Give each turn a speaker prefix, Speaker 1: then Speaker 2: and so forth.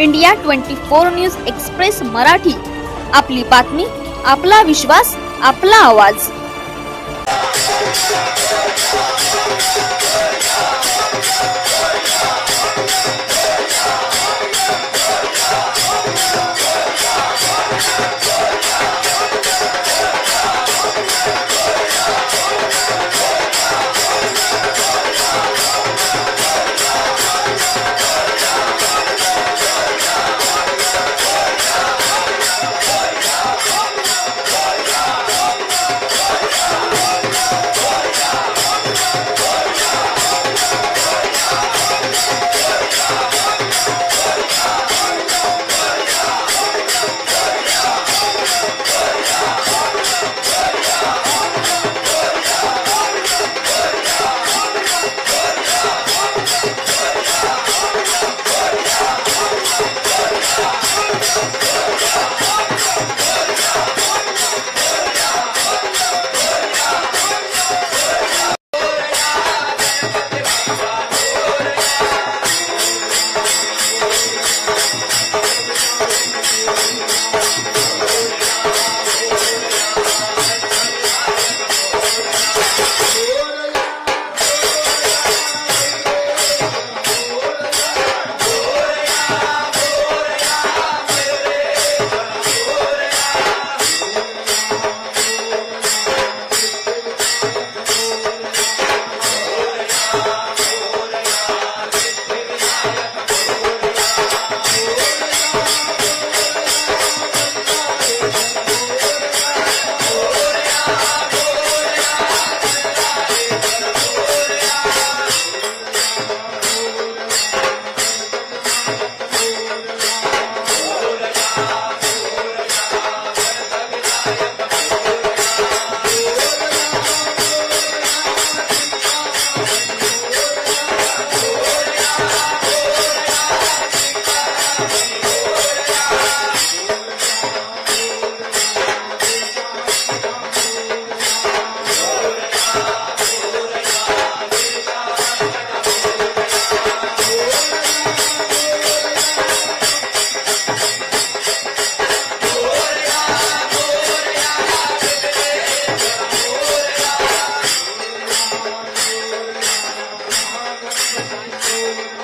Speaker 1: India twenty four news express Marathi. आपली बातमी आपला विश्वास आपला आवाज. Thank you.